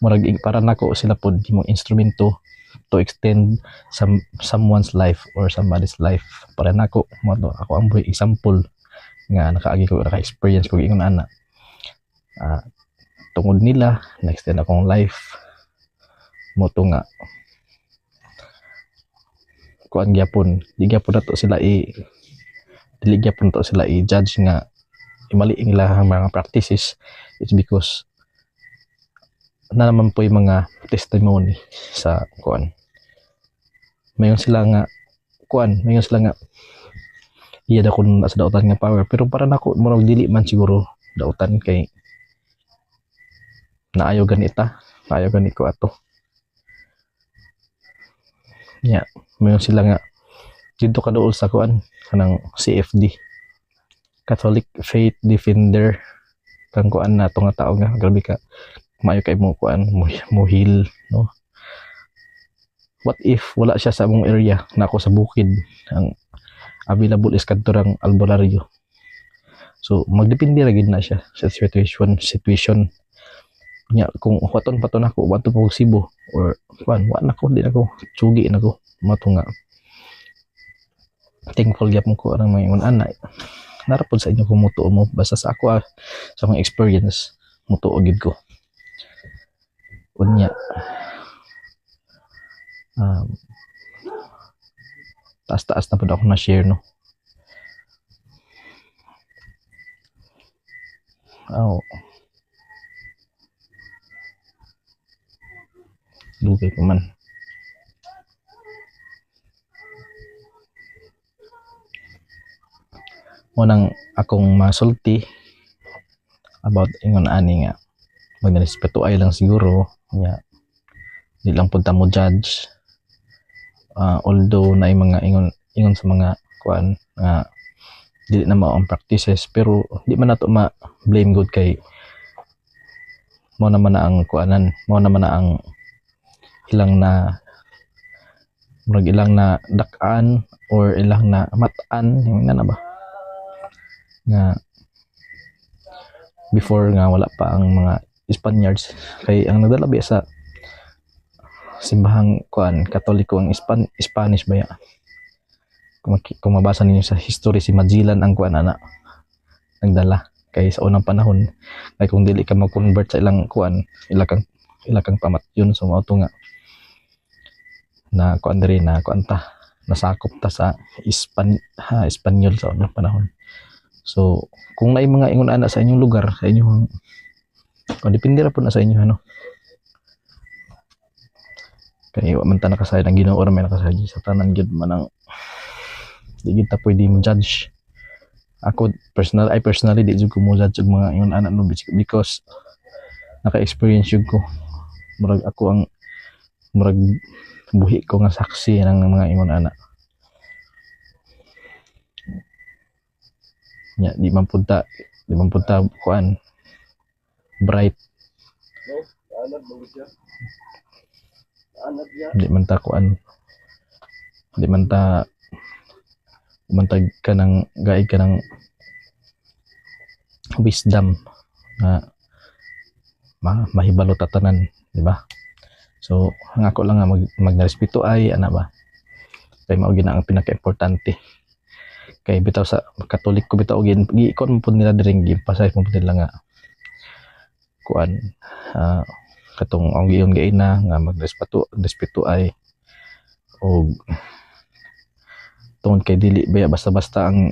murag para nako sila pod mo instrumento to extend some someone's life or somebody's life. Para nako mo ako ang buhay example nga nakaagi ko naka-experience ko ingon ana. Ah, tungod nila next din akong life. Mo to nga kuan gyapon di gyapon nato sila i dili gyapon to sila i judge nga imali ang ilang mga practices. It's because na naman po yung mga testimony sa kuan mayon sila nga kuan mayon sila nga iya da kun sa dautan nga power. Pero para nako murag dili man siguro dautan kay naayo ganita naayo gani ko ato. Nya mayon sila nga dito ka dool sa kuan kanang CFD Catholic Faith Defender. Kang kuan na nga tao nga grabe ka maayo kay mo kuan mo, mo heal no? What if wala siya sa among area na ako sa bukid ang available is kadto rang albularyo. So magdepende ra gid na siya sa situation situation. Nya kung waton paton ako waton po Cebu or kuan wa na ko di na ko tsugi na ko mato nga thankful gyapon ko arang mga ingon ana. Narapod sa inyo kung mutuo mo. Basta sa ako ah, sa mga experience mutuo gid ko unya um, taas-taas na po ako na share no oh lugay ko man unang akong masulti about ingon ani nga magrespeto ay lang siguro. Nga di lang punta mo judge. Ah, although na mga ingon ingon sa mga kuan nga dili na mao ang practices pero di man nato ma blame good kay mo naman na ang kuanan mo naman na ang ilang na murag ilang na dak-an or ilang na mat-an yung na ba? Nga before nga wala pa ang mga Spaniards. Kay ang nagdala biya sa simbahang kuan katoliko ang Span Spanish ba ya? Kung, kung mabasa ninyo sa history si Magellan ang kuan ana nagdala. Kay sa unang panahon kay kung dili ka mag-convert sa ilang kuan ila kang ila kang pamat yun so mao nga. Na kuan diri na kuan ta nasakop ta sa Ispan ha Espanyol sa unang panahon. So kung naay mga ingon ana sa inyong lugar sa inyong o depende po na sa inyo ano? Kaya wa man ta nakasayad ang Ginoo ra may nakasayad sa tanan gid man ang di gid ta pwede mo judge ako personal I personally di jud ko mo judge og mga ingon ana no because naka-experience jud ko. Murag ako ang murag buhi ko nga saksi ng mga ingon ana nya di man punta di man kuan bright di man ta kuan di man ta umantag ka ng gaig ka ng wisdom na ma mahibalo tatanan di ba so ang ako lang nga mag magrespeto ay ana ba kay mao gina ang pinaka-importante kay bitaw sa katolik ko bitaw gin giikon mo pud nila diring gipasay mo pud nila nga kuan ah, katong ang giyon gaina nga magrespeto respeto ay og tungod kay dili baya basta-basta ang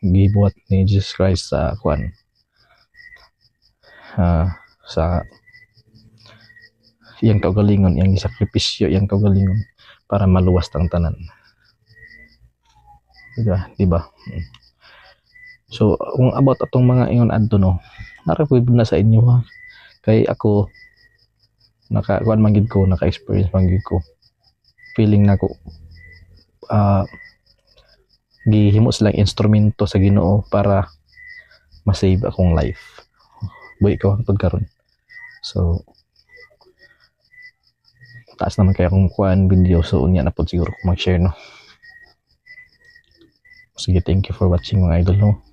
gibuhat ni Jesus Christ sa kuan ah, sa iyang kaugalingon iyang sakripisyo iyang kaugalingon para maluwas tang tanan. Diba? Diba? Mm. so kung about atong mga ingon adto no nara na sa inyo ha kay ako naka kuan man gid ko naka experience man gid ko. Feeling na ko ah gihimo silang instrumento sa Ginoo para ma-save akong life. Buhi ko hangtod karon. So taas naman kaya akong kuan video so unya na po siguro mag-share no? Sige thank you for watching mga idol no